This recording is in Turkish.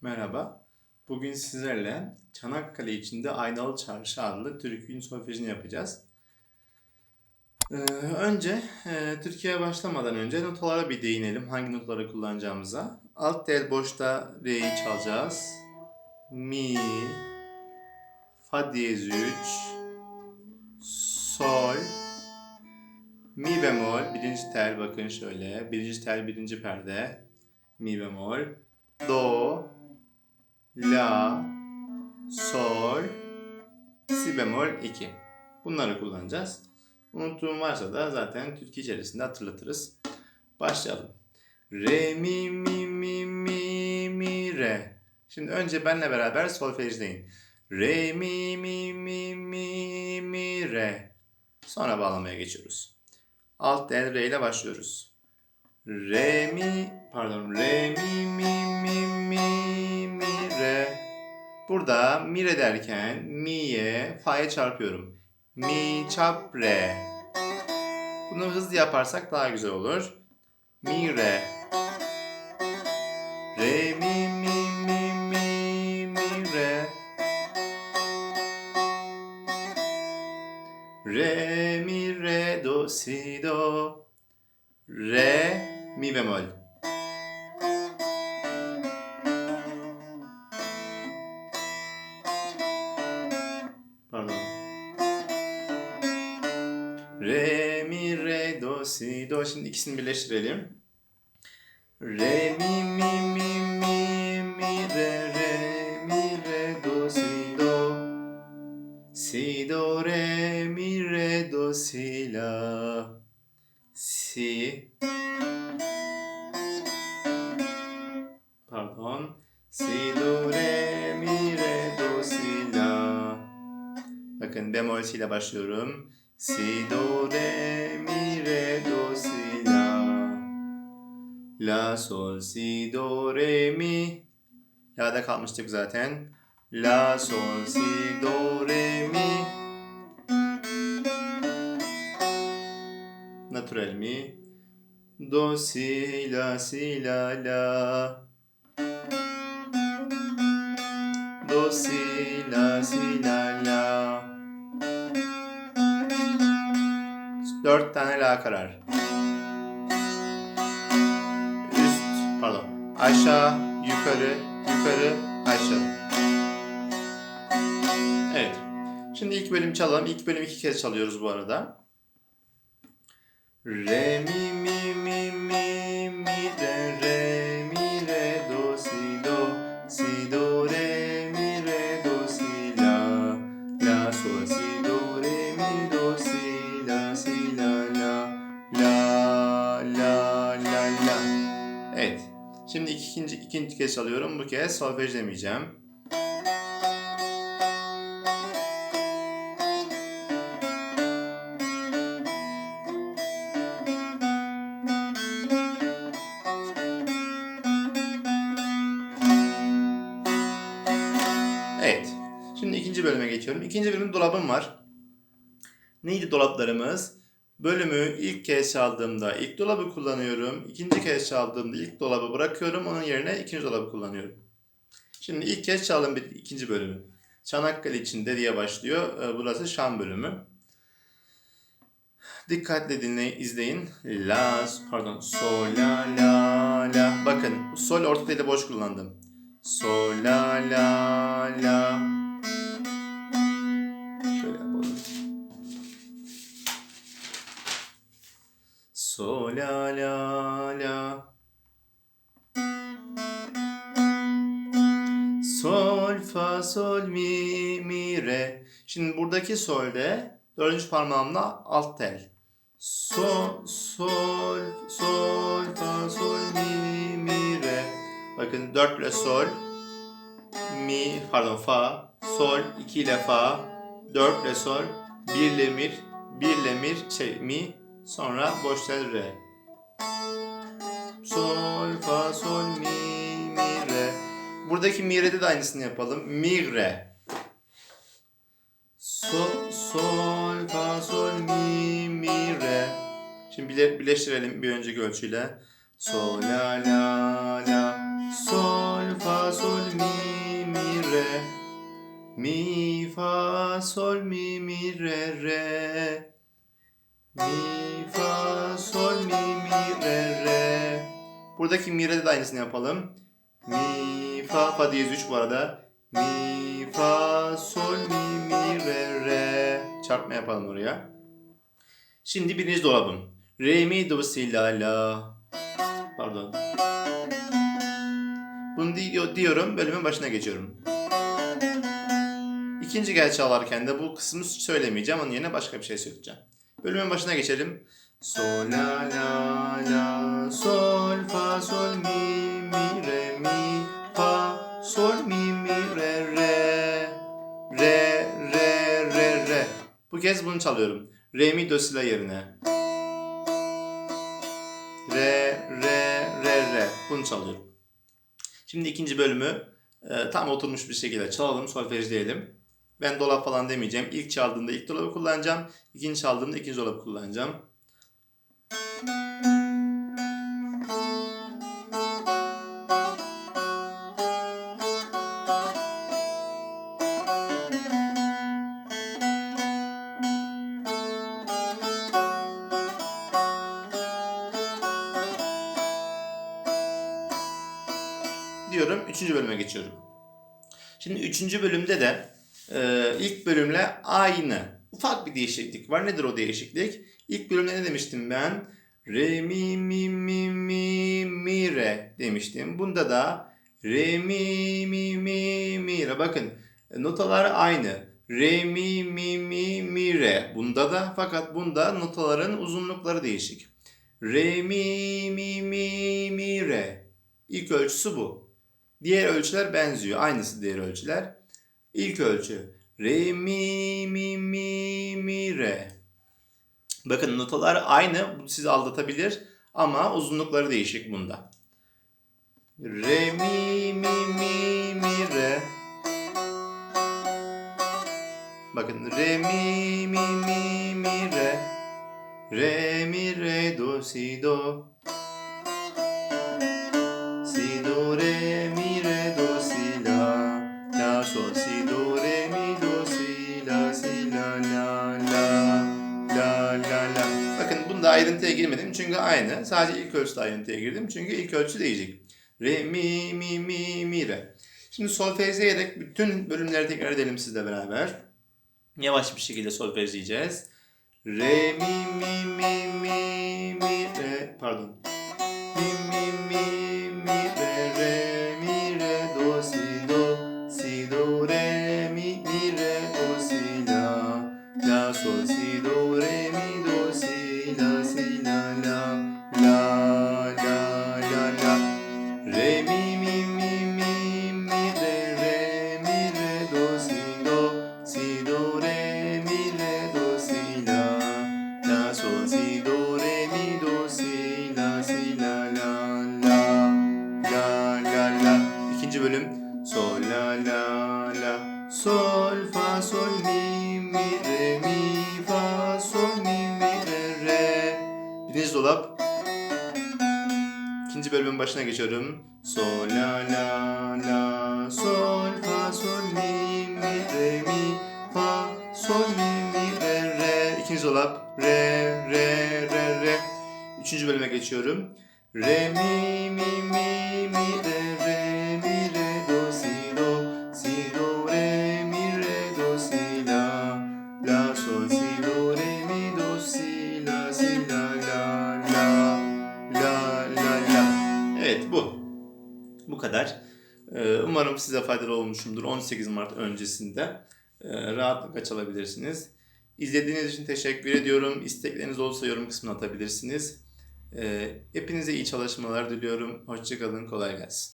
Merhaba. Bugün sizlerle Çanakkale içinde Aynalı Çarşı adlı türkünün solfejini yapacağız. Ee, önce e, Türkiye'ye başlamadan önce notalara bir değinelim. Hangi notaları kullanacağımıza. Alt tel boşta Re'yi çalacağız. Mi, Fa diyez 3, Sol, Mi bemol, birinci tel bakın şöyle. Birinci tel birinci perde. Mi bemol, Do, La, Sol, Si bemol 2. Bunları kullanacağız. Unuttuğum varsa da zaten Türkiye içerisinde hatırlatırız. Başlayalım. Re, mi, mi, mi, mi, mi, re. Şimdi önce benle beraber solfejdeyin. Re, mi, mi, mi, mi, mi, re. Sonra bağlamaya geçiyoruz. Alt el re ile başlıyoruz. Re, mi, pardon, re, mi, mi, mi, mi, re. Burada mi re derken mi'ye fa'ya çarpıyorum. Mi çarp re. Bunu hızlı yaparsak daha güzel olur. Mi re. Re mi mi mi mi mi re. Re mi re do si do. Re mi bemol. İkisini birleştirelim. Re mi mi mi mi mi re re mi re do si do. Si do re mi re do si la. Si. Pardon. Si do re mi re do si la. Bakın bemol si ile başlıyorum. Si do re mi re do. La sol si do re mi. La'da kalmıştık zaten. La sol si do re mi. Natural mi. Do si la si la la. Do si la si la la. Dört tane la karar. Aşağı, yukarı, yukarı, aşağı. Evet. Şimdi ilk bölüm çalalım. İlk bölüm iki kez çalıyoruz bu arada. Re mi Şimdi ikinci ikinci kez çalıyorum. Bu kez solfej demeyeceğim. Evet. Şimdi ikinci bölüme geçiyorum. İkinci bölümde dolabım var. Neydi dolaplarımız? Bölümü ilk kez çaldığımda ilk dolabı kullanıyorum. İkinci kez çaldığımda ilk dolabı bırakıyorum. Onun yerine ikinci dolabı kullanıyorum. Şimdi ilk kez çaldığım bir ikinci bölümü. Çanakkale içinde diye başlıyor. Ee, Burası Şam bölümü. Dikkatle dinle, izleyin. La, pardon, sol, la, la, la. Bakın, sol orta boş kullandım. Sol, la, la, la. La, la, la. Sol, fa, sol, mi, mi, re. Şimdi buradaki solde dördüncü parmağımla alt tel. Sol, sol, sol, fa, sol, mi, mi, re. Bakın 4 ile sol, mi, pardon fa, sol, 2 ile fa, 4 ile sol, 1 ile mir, 1 ile mir, şey mi, sonra boş tel re. Sol, fa, sol, mi, mi, re. Buradaki mi, re'de de aynısını yapalım. Mi, re. Sol, sol, fa, sol, mi, mi, re. Şimdi bile- birleştirelim bir önceki ölçüyle. Sol, la, la, la. Sol, fa, sol, re. Mi, fa, sol, mi, mi, Buradaki mi, re'de de aynısını yapalım. Mi, fa, fa diyez 3 bu arada. Mi, fa, sol, mi, mi, re, re. Çarpma yapalım oraya. Şimdi birinci dolabım. Re, mi, do, si, la, la. Pardon. Bunu di- diyorum, bölümün başına geçiyorum. İkinci gel çalarken de bu kısmı söylemeyeceğim, onun yerine başka bir şey söyleyeceğim. Bölümün başına geçelim. Sol, la, la, la, sol, fa, sol, mi, mi, re, mi, fa, sol, mi, mi, re, re, re, re, re, re. Bu kez bunu çalıyorum. Re, mi, do, si, la yerine. Re, re, re, re. Bunu çalıyorum. Şimdi ikinci bölümü e, tam oturmuş bir şekilde çalalım, solfejleyelim. Ben dolap falan demeyeceğim. İlk çaldığımda ilk dolabı kullanacağım. İkinci çaldığımda ikinci dolabı kullanacağım. Diyorum. Üçüncü bölüme geçiyorum. Şimdi üçüncü bölümde de e, ilk bölümle aynı. Ufak bir değişiklik var. Nedir o değişiklik? İlk bölümde ne demiştim ben? Re mi mi mi mi mi re demiştim. Bunda da re mi mi mi mi re. Bakın notalar aynı. Re mi mi mi mi re. Bunda da fakat bunda notaların uzunlukları değişik. Re mi mi mi mi re. İlk ölçüsü bu. Diğer ölçüler benziyor. Aynısı diğer ölçüler. İlk ölçü. Re, mi, mi. Bakın notalar aynı. Bu sizi aldatabilir. Ama uzunlukları değişik bunda. Re, mi, mi, mi, mi, re. Bakın re, mi, mi, mi, mi, re. Re, mi, re, do, si, do. Ayrıntıya girmedim çünkü aynı. Sadece ilk ölçüde ayrıntıya girdim çünkü ilk ölçü değişik. Re, mi, mi, mi, mi, re. Şimdi solfejleyerek bütün bölümleri tekrar edelim sizle beraber. Yavaş bir şekilde solfejleyeceğiz. Re, mi, mi, mi, mi, mi, re. Pardon. Mi, mi, mi, mi, re, İkinci bölümün başına geçiyorum. Sol, la, la, la. Sol, fa, sol, mi, mi, re, mi, fa, sol, mi, mi, re, re. İkinci dolap. Re, re, re, re. Üçüncü bölüme geçiyorum. Re, mi, mi, mi, mi, re, Evet bu. Bu kadar. Ee, Umarım size faydalı olmuşumdur. 18 Mart öncesinde e, rahatlıkla çalabilirsiniz. İzlediğiniz için teşekkür ediyorum. İstekleriniz olsa yorum kısmına atabilirsiniz. Ee, Hepinize iyi çalışmalar diliyorum. Hoşçakalın, kolay gelsin.